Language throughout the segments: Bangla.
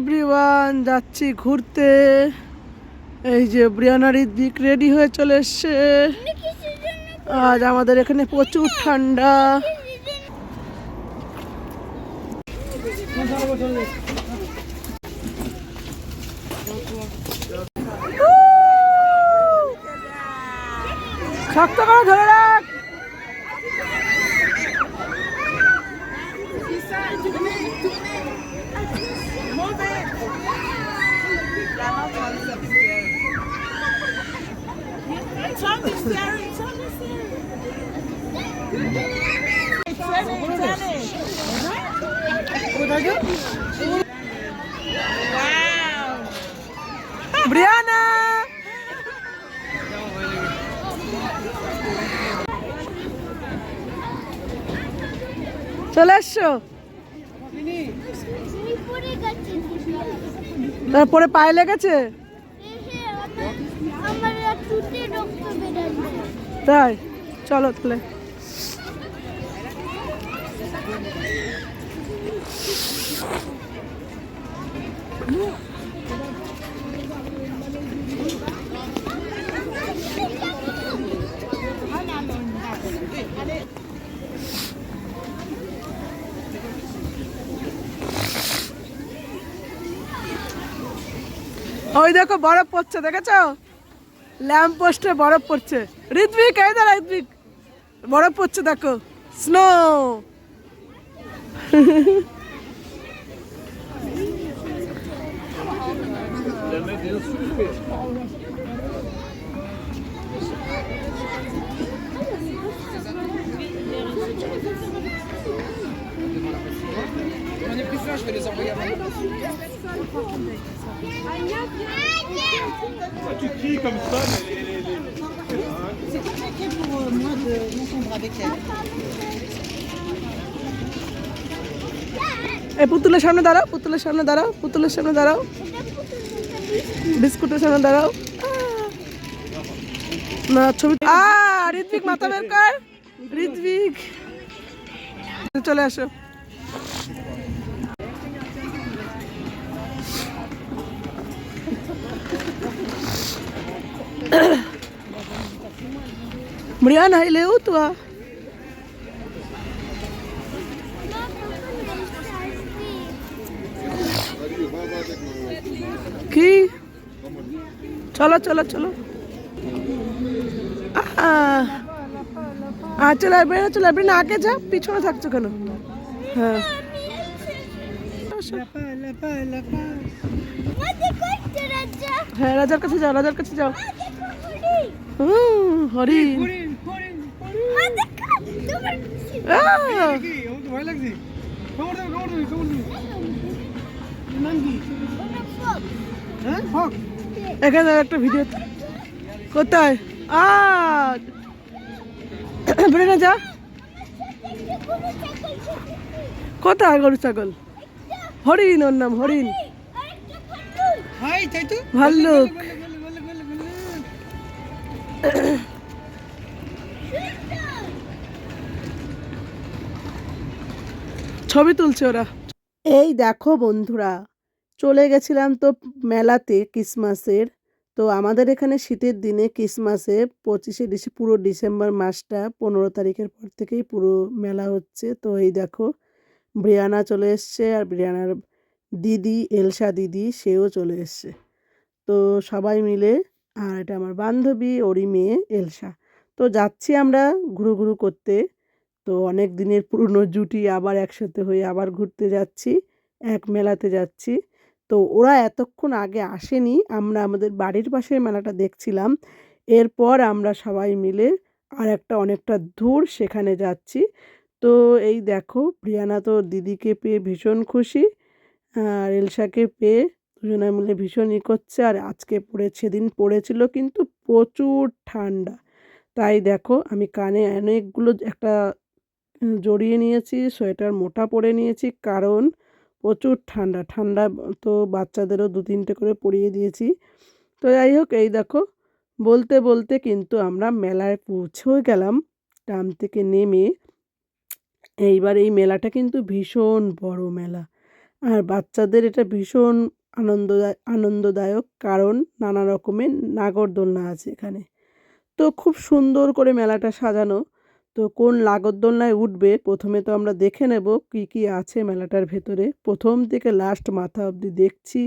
এভরিওয়ান যাচ্ছি ঘুরতে। এই যে ব্রিয়ানা দিক রেডি হয়ে চলে এসছে। আজ আমাদের এখানে প্রচুর ঠান্ডা শক্ত করে ধরে রাখ ব্রিয়ানা চলে এসছো? তারপরে পায়ে লেগেছে? তাই? চলো তাহলে। ওই দেখো বরফ পড়ছে, দেখেছ? ল্যাম্প পোস্টে বরফ পড়ছে। ঋত্বিক, এই দাঁড়া ঋত্বিক। বরফ পড়ছে, দেখো। স্নো এই পুতুলের সামনে দাঁড়াও পুতুলের সামনে দাঁড়াও পুতুলের সামনে দাঁড়াও। বিস্কুটের সামনে দাঁড়াও। না ছবি ঋত্বিক মাথা বের কর। ঋত্বিক। চলে আসো। Brianna, ele tua. কি? চলো চলো চলো। আহ, আহ চলে আসবে না আগে যা পিছনে থাকছো কেন? হ্যাঁ। হ্যাঁ রাজার কাছে যাও রাজার কাছে যাও। হুম, হরিণ। ভয় লাগছে। হ্যাঁ? হক। এখানে একটা ভিডিও কোথায় আ বেরোনা যা কোথায় গরু ছাগল হরিণ ওর নাম হরিণ? ভাল্লুক। ছবি তুলছে ওরা এই দেখো বন্ধুরা চলে গেছিলাম তো মেলাতে ক্রিসমাসের। তো আমাদের এখানে শীতের দিনে ক্রিসমাসে পঁচিশে ডিসে, পুরো ডিসেম্বর মাসটা পনেরো তারিখের পর থেকেই পুরো মেলা হচ্ছে। তো এই দেখো, ব্রিয়ানা চলে এসছে আর ব্রিয়ানার দিদি, এলসা দিদি, সেও চলে এসছে। তো সবাই মিলে, আর এটা আমার বান্ধবী, ওরই মেয়ে, এলসা। তো যাচ্ছি আমরা ঘুরু ঘুরু করতে। তো অনেক দিনের পুরনো জুটি, আবার একসাথে হয়ে আবার ঘুরতে যাচ্ছি, এক মেলাতে যাচ্ছি। তো ওরা এতক্ষণ আগে আসেনি, আমরা আমাদের বাড়ির পাশে মেলাটা দেখছিলাম। এরপর আমরা সবাই মিলে আর একটা অনেকটা দূর সেখানে যাচ্ছি। তো এই দেখো, প্রিয়ানা তো দিদিকে পেয়ে ভীষণ খুশি, আর এলসাকে পেয়ে দুজনে মিলে ভীষণ ই করছে। আর আজকে পড়ে, সেদিন পড়েছিল কিন্তু প্রচুর ঠান্ডা। তাই দেখো, আমি কানে অনেকগুলো একটা জড়িয়ে নিয়েছি, সোয়েটার মোটা পরে নিয়েছি, কারণ প্রচুর ঠান্ডা। ঠান্ডা তো বাচ্চাদেরও দু তিনটে করে পরিয়ে দিয়েছি। তো যাই হোক এই দেখো, বলতে বলতে কিন্তু আমরা মেলায় পৌঁছেও গেলাম ট্রাম থেকে নেমে। এইবার এই মেলাটা কিন্তু ভীষণ বড় মেলা। আর বাচ্চাদের এটা ভীষণ আনন্দদায় আনন্দদায়ক, কারণ নানা রকমের নাগরদোলনা আছে এখানে। তো খুব সুন্দর করে মেলাটা সাজানো। তো কোন নাগরদোলনায় উঠবে? প্রথমে তো আমরা দেখে নেব কি কি আছে মেলাটার ভেতরে। প্রথম থেকে লাস্ট মাথা অবধি দেখছি।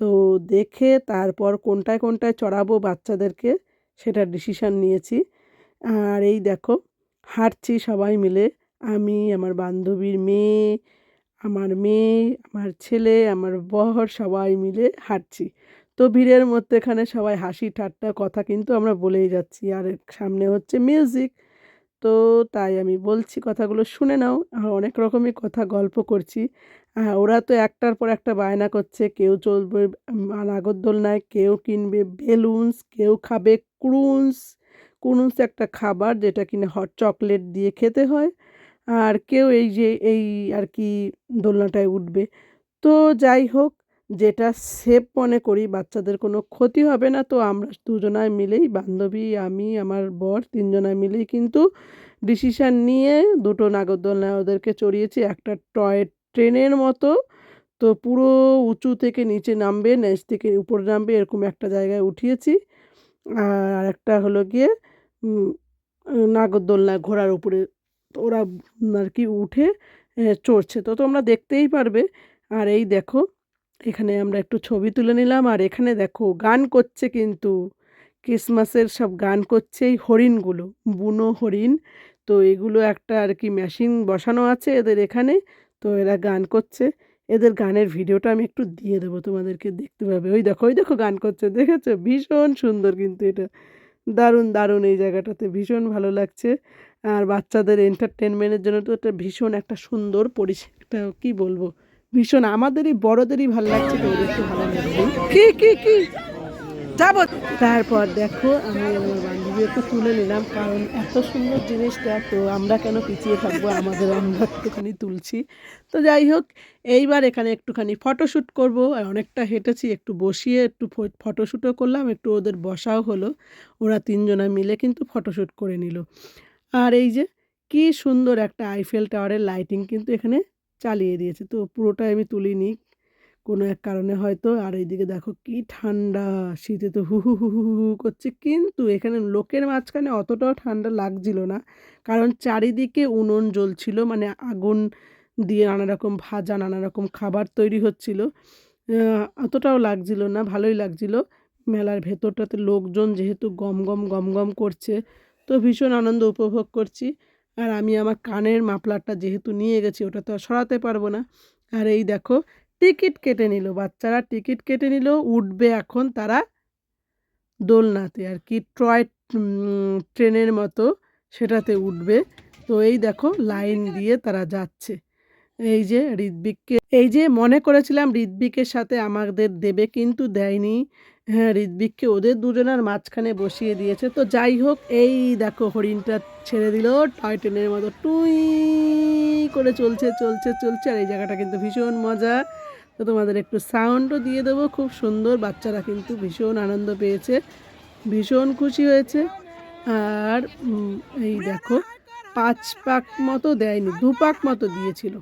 তো দেখে তারপর কোনটায় কোনটায় চড়াবো বাচ্চাদেরকে সেটার ডিসিশান নিয়েছি। আর এই দেখো, হাঁটছি সবাই মিলে। আমি, আমার বান্ধবীর মেয়ে, আমার মেয়ে, আমার ছেলে, আমার বর সবাই মিলে হাঁটছি। তো ভিড়ের মধ্যেখানে সবাই হাসি ঠাট্টা কথা কিন্তু আমরা বলেই যাচ্ছি। আর সামনে হচ্ছে মিউজিক তো তাই আমি বলছি কথাগুলো, শুনে নাও অনেক রকমই কথা, গল্প করছি। ওরা তো একটার পর একটা বায়না করছে, কেউ চলবে নাগরদোলনায় কেউ কিনবে বেলুনস, কেউ খাবে ক্রুন্স। ক্রুন্স একটা খাবার যেটা কিনে হট চকলেট দিয়ে খেতে হয়, আর কেউ এই যে, এই আর কি দোলনাটায় উঠবে। তো যাই হোক যেটা সেফ মনে করি, বাচ্চাদের কোনো ক্ষতি হবে না। তো আমরা দুজনায় মিলেই, বান্ধবী, আমি, আমার বর তিনজনায় মিলেই কিন্তু ডিসিশান নিয়ে দুটো নাগরদোলনায় ওদেরকে চড়িয়েছি। একটা টয় ট্রেনের মতো, তো পুরো উঁচু থেকে নিচে নামবে, নেচ থেকে উপরে নামবে, এরকম একটা জায়গায় উঠিয়েছি। আর একটা হলো গিয়ে নাগরদোলনা ঘোড়ার উপরে ওরা আর কি উঠে চড়ছে। তো তোমরা দেখতেই পারবে। আর এই দেখো এখানে আমরা একটু ছবি তুলে নিলাম। আর এখানে দেখো, গান করছে কিন্তু। ক্রিসমাসের সব গান করছে এই হরিণগুলো, বুনো হরিণ। তো এগুলো একটা আর কি মেশিন বসানো আছে এদের এখানে। তো এরা গান করছে। এদের গানের ভিডিওটা আমি একটু দিয়ে দেবো তোমাদেরকে দেখতে পাবে। ওই দেখো ওই দেখো গান করছে, দেখেছ? ভীষণ সুন্দর কিন্তু এটা। দারুণ দারুণ এই জায়গাটাতে, ভীষণ ভালো লাগছে। আর বাচ্চাদের এন্টারটেনমেন্টের জন্য তো এটা ভীষণ একটা সুন্দর পরিস একটা কী বলব? ভীষণ আমাদেরই বড়দেরই ভালো লাগছে তো একটু ভালো লাগবে কি কি কি? যাব। তারপর দেখো আমি আমার বান্ধবী একটু তুলে নিলাম কারণ এত সুন্দর জিনিসটা তো আমরা কেন পিছিয়ে থাকব? আমাদের আমরা একটুখানি তুলছি। তো যাই হোক এইবার এখানে একটুখানি ফটোশ্যুট করব আর অনেকটা হেঁটেছি একটু বসিয়ে একটু ফটোশ্যুটও করলাম একটু ওদের বসাও হলো ওরা তিনজনা মিলে কিন্তু ফটোশ্যুট করে নিল। আর এই যে কি সুন্দর একটা আইফেল টাওয়ারের লাইটিং কিন্তু এখানে চালিয়ে দিয়েছে। তো পুরোটাই আমি তুলিনি কোনো এক কারণে হয়তো। আর এইদিকে দেখো কি ঠান্ডা, শীতে তো হু হু হু হু করছে। কিন্তু এখানে লোকের মাঝখানে অতটাও ঠান্ডা লাগছিল না। কারণ চারিদিকে উনুন জ্বলছিল মানে আগুন দিয়ে নানা রকম ভাজা নানা রকম খাবার তৈরি হচ্ছিল। অতটাও লাগছিল না, ভালোই লাগছিল। মেলার ভেতরটাতে লোকজন যেহেতু গম গম গম গম করছে, তো ভীষণ আনন্দ উপভোগ করছি। আর আমি আমার কানের মাফলারটা যেহেতু নিয়ে গেছি, ওটা তো আর সরাতে পারব না। আর এই দেখো, টিকিট কেটে নিল। বাচ্চারা টিকিট কেটে নিল, উঠবে এখন তারা দোলনাতে। আর কি টয় ট্রেনের মতো সেটাতে উঠবে। তো এই দেখো, লাইন দিয়ে তারা যাচ্ছে। এই যে ঋদ্বিককে এই যে মনে করেছিলাম ঋদ্বিকের সাথে আমাদের দেবে কিন্তু দেয়নি। হ্যাঁ ঋদ্বিককে ওদের দুজনের মাঝখানে বসিয়ে দিয়েছে। তো যাই হোক, এই দেখো হরিণটা ছেড়ে দিল। টয় ট্রেনের মতো টুই করে চলছে চলছে চলছে। আর এই জায়গাটা কিন্তু ভীষণ মজা। তো তোমাদের একটু সাউন্ডও দিয়ে দেবো। খুব সুন্দর, বাচ্চারা কিন্তু ভীষণ আনন্দ পেয়েছে। ভীষণ খুশি হয়েছে। আর এই দেখো, পাঁচ পাক মতো দেয়নি, দু পাক মতো দিয়েছিল।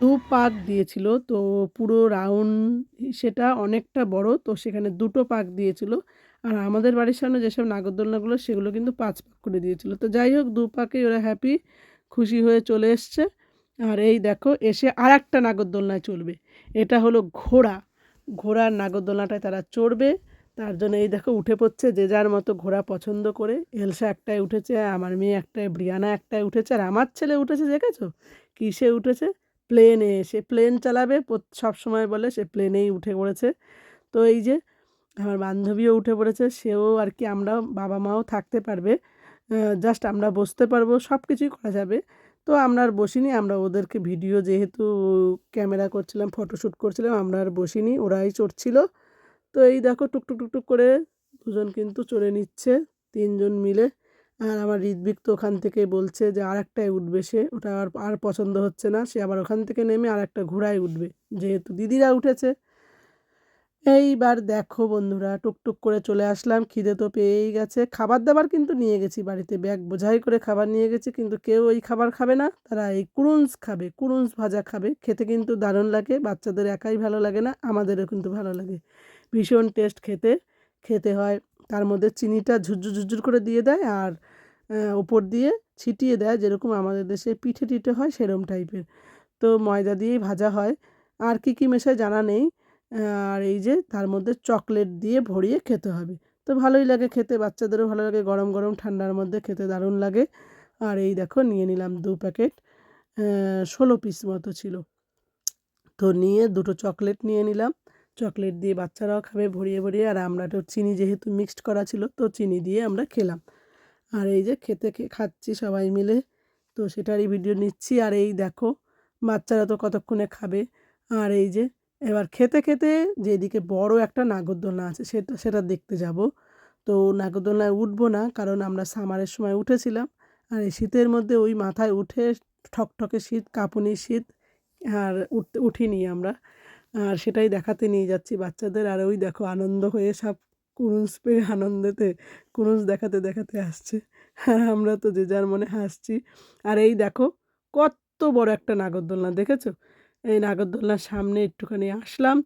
দু পাক দিয়েছিল। তো পুরো রাউন্ড সেটা অনেকটা বড়, তো সেখানে দুটো পাক দিয়েছিল। আর আমাদের বাড়ির সামনে যেসব নাগরদোলনাগুলো, সেগুলো কিন্তু পাঁচ পাক করে দিয়েছিল। তো যাই হোক, দু পাকেই ওরা হ্যাপি খুশি হয়ে চলে এসছে। আর এই দেখো, এসে আর একটা নাগরদোলনায় চলবে। এটা হলো ঘোড়া। ঘোড়ার নাগরদোলনাটায় তারা চড়বে। তার জন্য এই দেখো, উঠে পড়ছে যে যার মতো ঘোড়া পছন্দ করে। এলসা একটাই উঠেছে, আমার মেয়ে একটাই ব্রিয়ানা একটাই উঠেছে, আর আমার ছেলে উঠেছে, দেখেছ? কিসে উঠেছে? প্লেনে সে প্লেন চালাবে সব সময় বলে সে প্লেনেই উঠে পড়েছে। তো এই যে, আমার বান্ধবীও উঠে পড়েছে, সেও আর কি আমরা বাবা মাও থাকতে পারবে জাস্ট আমরা বসতে পারব, সব কিছুই করা যাবে। তো আমরা আর বসিনি, আমরা ওদেরকে ভিডিও যেহেতু ক্যামেরা করছিলাম, ফটোশ্যুট করছিলাম, আমরা আর বসিনি, ওরাই চড়ছিল। তো এই দেখো, টুকটুক টুকটুক করে দুজন কিন্তু চড়ে নিচ্ছে, তিনজন মিলে। আর আমার ঋদ্বিক তো ওখান থেকে বলছে যে আর একটাই উঠবে সে। ওটা আর আর পছন্দ হচ্ছে না। সে আবার ওখান থেকে নেমে আর একটা ঘোড়ায় উঠবে। যেহেতু দিদিরা উঠেছে। এইবার দেখো বন্ধুরা, টুকটুক করে চলে আসলাম। খিদে তো পেয়েই গেছে। খাবার দাবার কিন্তু নিয়ে গেছি বাড়িতে। ব্যাগ বোঝাই করে খাবার নিয়ে গেছি, কিন্তু কেউ ওই খাবার খাবে না। তারা এই কুরুন্স খাবে। কুরুন্স ভাজা খাবে। খেতে কিন্তু দারুণ লাগে। বাচ্চাদের একাই ভালো লাগে না, আমাদেরও কিন্তু ভালো লাগে। ভীষণ টেস্ট খেতে। খেতে হয়। তার মধ্যে চিনিটা ঝুরঝুর ঝুরঝুর করে দিয়ে দেয় আর ওপর দিয়ে ছিটিয়ে দেয় যেরকম আমাদের দেশে পিঠে টিঠে হয় সেরম টাইপের। তো ময়দা দিয়েই ভাজা হয়। আর কি কি মেশায় জানা নেই। আর এই যে তার মধ্যে চকলেট দিয়ে ভরিয়ে খেতে হবে। তো ভালোই লাগে খেতে, বাচ্চাদেরও ভালো লাগে গরম গরম ঠান্ডার মধ্যে খেতে দারুণ লাগে। আর এই দেখো নিয়ে নিলাম দু প্যাকেট ষোলো পিস মতো ছিল। তো নিয়ে দুটো চকলেট নিয়ে নিলাম। চকলেট দিয়ে বাচ্চারাও খাবে ভরিয়ে ভরিয়ে। আর আমরা তো চিনি যেহেতু মিক্সড করা ছিল, তো চিনি দিয়ে আমরা খেলাম। আর এই যে খেতে খাচ্ছি সবাই মিলে। তো সেটারই ভিডিও নিচ্ছি। আর এই দেখো, বাচ্চারা তো কতক্ষণে খাবে? আর এই যে, এবার খেতে খেতে যেদিকে বড় একটা নাগরদোলনা আছে, সেটা সেটা দেখতে যাব। তো নাগরদোলনায় উঠবো না, কারণ আমরা সামারের সময় উঠেছিলাম। আর এই শীতের মধ্যে ওই মাথায় উঠে ঠকঠকে শীত, কাঁপুনি শীত, আর উঠিনি আমরা। আর সেটাই দেখাতে নিয়ে যাচ্ছি বাচ্চাদের। আর ওই দেখো আনন্দ হয়ে সব কুরুস পেয়ে আনন্দেতে কুরুস দেখাতে দেখাতে আসছে। আর আমরা তো যে যার মনে হাসছি। আর এই দেখো কত বড় একটা নাগরদোলনা, দেখেছ? এই নাগরদোলনার সামনে একটুখানি আসলাম।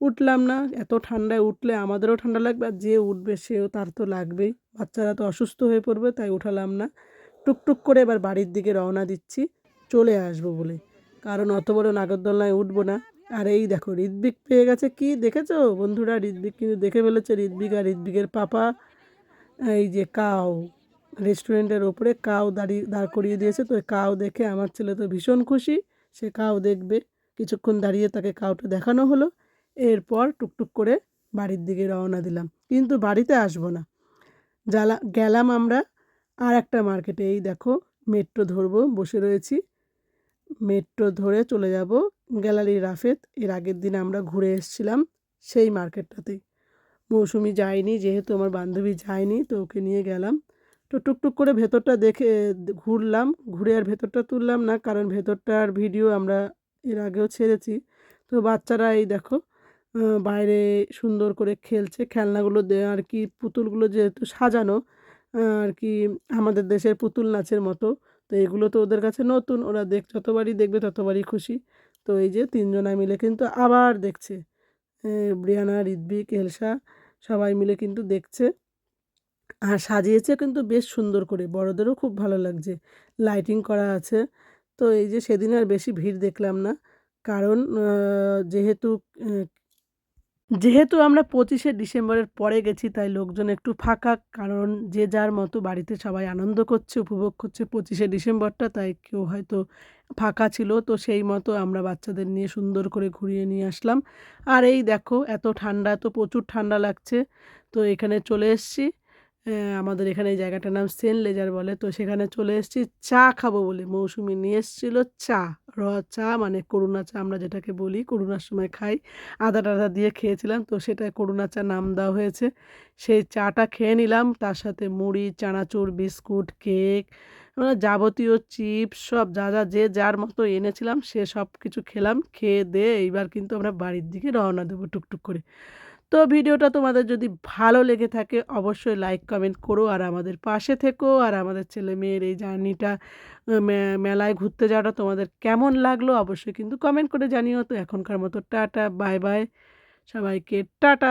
উঠলাম না, এত ঠান্ডায় উঠলে আমাদেরও ঠান্ডা লাগবে আর যে উঠবে সেও তার তো লাগবেই। বাচ্চারা তো অসুস্থ হয়ে পড়বে, তাই উঠালাম না। টুকটুক করে এবার বাড়ির দিকে রওনা দিচ্ছি। চলে আসব বলে। কারণ অত বড় নাগরদোলনায় উঠবো না। আর এই দেখো ঋদ্বিক পেয়ে গেছে কি? দেখেছ? বন্ধুরা ঋদ্বিক কিন্তু দেখে ফেলেছে ঋদ্বিক আর ঋদ্বিকের পাপা। এই যে কাউ রেস্টুরেন্টের ওপরে কাউ দাঁড়িয়ে, দাঁড় করিয়ে দিয়েছে। তো কাউ দেখে আমার ছেলে তো ভীষণ খুশি। সে কাউ দেখবে। কিছুক্ষণ দাঁড়িয়ে তাকে কাউটা দেখানো হলো। এরপর টুকটুক করে বাড়ির দিকে রওনা দিলাম। কিন্তু বাড়িতে আসব না। জ্বালা, গেলাম আমরা আর একটা মার্কেটে এই দেখো মেট্রো ধরবো, বসে রয়েছি। মেট্রো ধরে চলে যাব গ্যালারি রাফেত। এর আগের দিন আমরা ঘুরে এসেছিলাম সেই মার্কেটটাতেই মৌসুমি যায়নি, যেহেতু আমার বান্ধবী যায়নি, তো ওকে নিয়ে গেলাম। তো টুকটুক করে ভেতরটা দেখে ঘুরলাম। ঘুরে আর ভেতরটা তুললাম না, কারণ ভেতরটার ভিডিও আমরা এর আগেও ছেড়েছি। তো বাচ্চারা এই দেখো বাইরে সুন্দর করে খেলছে। খেলনাগুলো দে, আর কি পুতুলগুলো যেহেতু সাজানো আর কি আমাদের দেশের পুতুল নাচের মতো। তো এগুলো তো ওদের কাছে নতুন, ওরা দেখ যতবারই দেখবে ততবারই খুশি। তো এই যে তিনজনা মিলে কিন্তু আবার দেখছে। ব্রিয়ানা ঋদ্বিক এলসা, সবাই মিলে কিন্তু দেখছে। আর সাজিয়েছে কিন্তু বেশ সুন্দর করে, বড়দেরও খুব ভালো লাগছে। লাইটিং করা আছে। তো এই যে সেদিন আর বেশি ভিড় দেখলাম না। কারণ যেহেতু যেহেতু আমরা পঁচিশে ডিসেম্বরের পরে গেছি, তাই লোকজন একটু ফাঁকা। কারণ যে যার মতো বাড়িতে সবাই আনন্দ করছে, উপভোগ করছে পঁচিশে ডিসেম্বরটা, তাই কেউ হয়তো ফাঁকা ছিল। তো সেই মতো আমরা বাচ্চাদের নিয়ে সুন্দর করে ঘুরিয়ে নিয়ে আসলাম। আর এই দেখো, এত ঠান্ডা তো প্রচুর ঠান্ডা লাগছে। তো এখানে চলে এসেছি। আমাদের এখানে এই জায়গাটার নাম সেন্ট লেজার বলে। তো সেখানে চলে এসেছি, চা খাব বলে। মৌসুমি নিয়ে এসেছিল চা র চা মানে করুণা চা আমরা যেটাকে বলি, করুণার সময় খাই। আদা টাদা দিয়ে খেয়েছিলাম, তো সেটা করুণা চা নাম দেওয়া হয়েছে। সেই চাটা খেয়ে নিলাম, তার সাথে মুড়ি, চানাচুর, বিস্কুট, কেক মানে যাবতীয় চিপস, সব যা যা, যে যার মতো এনেছিলাম, সে সব কিছু খেলাম। খেয়ে দিয়ে এইবার কিন্তু আমরা বাড়ির দিকে রওনা দেবো টুকটুক করে। তো ভিডিওটা তোমাদের যদি ভালো লেগে থাকে, অবশ্যই লাইক, কমেন্ট করো। আর আমাদের পাশে থেকো। আর আমাদের ছেলে মেয়ের এই জার্নিটা মেলায় ঘুরতে যাওয়াটা তোমাদের কেমন লাগল, অবশ্যই কিন্তু কমেন্ট করে জানিও। তো এখনকার মতো টাটা, বাই বাই। সবাইকে টাটা।